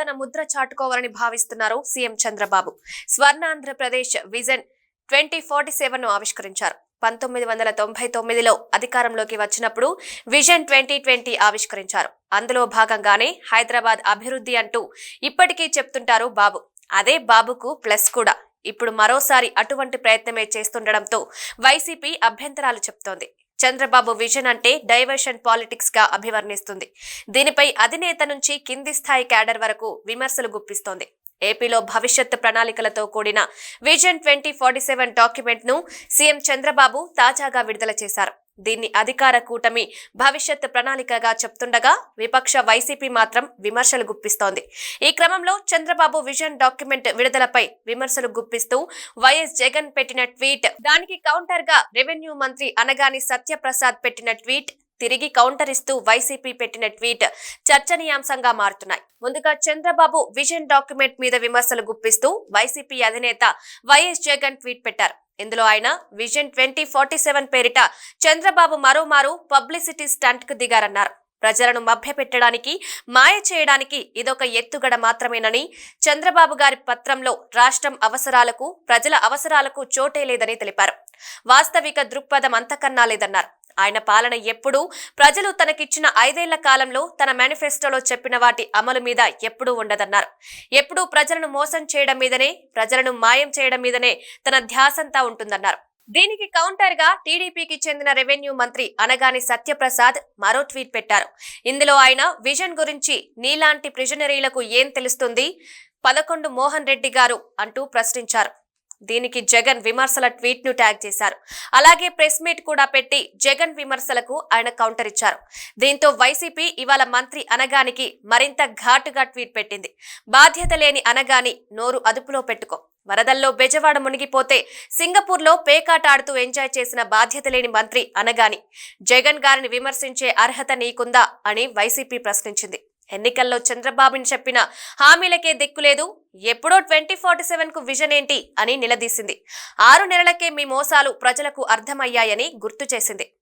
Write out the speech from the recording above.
తన ముద్ర చాటుకోవాలని భావిస్తున్నారు CM Chandrababu. Swarna Andhra Pradesh vision twenty forty సెవెన్ను ఆవిష్కరించారు. పంతొమ్మిది వందల తొంభై తొమ్మిదిలో అధికారంలోకి వచ్చినప్పుడు విజన్ ట్వంటీ ట్వంటీ ఆవిష్కరించారు. అందులో భాగంగానే హైదరాబాద్ అభివృద్ధి అంటూ ఇప్పటికీ చెప్తుంటారు బాబు. అదే బాబుకు ప్లస్ కూడా. ఇప్పుడు మరోసారి అటువంటి ప్రయత్నమే చేస్తుండడంతో వైసీపీ అభ్యంతరాలు చెప్తోంది. చంద్రబాబు విజన్ అంటే డైవర్షన్ పాలిటిక్స్గా అభివర్ణిస్తుంది. దీనిపై అధినేత నుంచి కింది స్థాయి క్యాడర్ వరకు విమర్శలు గుప్పిస్తోంది. ఏపీలో భవిష్యత్ ప్రణాళికలతో కూడిన విజన్ ట్వంటీ ఫార్టీ సెవెన్ డాక్యుమెంట్ను సీఎం చంద్రబాబు తాజాగా విడుదల చేశారు. దీన్ని అధికార కూటమి భవిష్యత్ ప్రణాళికగా చెప్తుండగా విపక్ష వైసీపీ మాత్రం విమర్శలు గుప్పిస్తోంది. ఈ క్రమంలో చంద్రబాబు విజన్ డాక్యుమెంట్ విడుదలపై విమర్శలు గుప్పిస్తూ వైఎస్ జగన్ పెట్టిన ట్వీట్ దానికి కౌంటర్గా రెవెన్యూ మంత్రి అనగాని సత్యప్రసాద్ పెట్టిన ట్వీట్ తిరిగి కౌంటర్ ఇస్తూ వైసీపీ పెట్టిన ట్వీట్ చర్చనీయాంశంగా మారుతున్నాయి. ముందుగా చంద్రబాబు విజన్ డాక్యుమెంట్ మీద విమర్శలు గుప్పిస్తూ వైసీపీ అధినేత వైఎస్ జగన్ ట్వీట్ పెట్టారు. ఇందులో ఆయన విజన్ ట్వంటీ ఫార్టీ సెవెన్ పేరిట చంద్రబాబు మరోమారు పబ్లిసిటీ స్టంట్కు దిగారన్నారు. ప్రజలను మభ్యపెట్టడానికి మాయ చేయడానికి ఇదొక ఎత్తుగడ మాత్రమేనని చంద్రబాబు గారి పత్రంలో రాష్ట్రం అవసరాలకు ప్రజల అవసరాలకు చోటే లేదని తెలిపారు. వాస్తవిక దృక్పథం అంతకన్నా లేదన్నారు. ఆయన పాలన ఎప్పుడూ ప్రజలు తనకిచ్చిన ఐదేళ్ళ కాలంలో తన మేనిఫెస్టోలో చెప్పిన వాటి అమలు మీద ఎప్పుడూ ఉండదన్నారు. ఎప్పుడూ ప్రజలను మోసం చేయడం మీదనే ప్రజలను మాయం చేయడం మీదనే తన ధ్యాసంతా ఉంటుందన్నారు. దీనికి కౌంటర్గా టీడీపీకి చెందిన రెవెన్యూ మంత్రి అనగాని సత్యప్రసాద్ మరో ట్వీట్ పెట్టారు. ఇందులో ఆయన విజన్ గురించి నీలాంటి ప్రిజనరీలకు ఏం తెలుస్తుంది? పదకొండు మోహన్ రెడ్డి గారు అంటూ ప్రశ్నించారు. దీనికి జగన్ విమర్శల ట్వీట్ను ట్యాగ్ చేశారు. అలాగే ప్రెస్ మీట్ కూడా పెట్టి జగన్ విమర్శలకు ఆయన కౌంటర్ ఇచ్చారు. దీంతో వైసీపీ ఇవాళ మంత్రి అనగానికి మరింత ఘాటుగా ట్వీట్ పెట్టింది. బాధ్యత లేని అనగాని నోరు అదుపులో పెట్టుకో. వరదల్లో బెజవాడ మునిగిపోతే సింగపూర్లో పేకాట ఆడుతూ ఎంజాయ్ చేసిన బాధ్యత లేని మంత్రి అనగాని జగన్ గారిని విమర్శించే అర్హత నీకుందా? అని వైసీపీ ప్రశ్నించింది. ఎన్నికల్లో చంద్రబాబుని చెప్పిన హామీలకే దిక్కులేదు ఎప్పుడో ట్వంటీ ఫార్టీ సెవెన్కు విజన్ ఏంటి అని నిలదీసింది. ఆరు నెలలకే మీ మోసాలు ప్రజలకు అర్థమయ్యాయని గుర్తు చేసింది.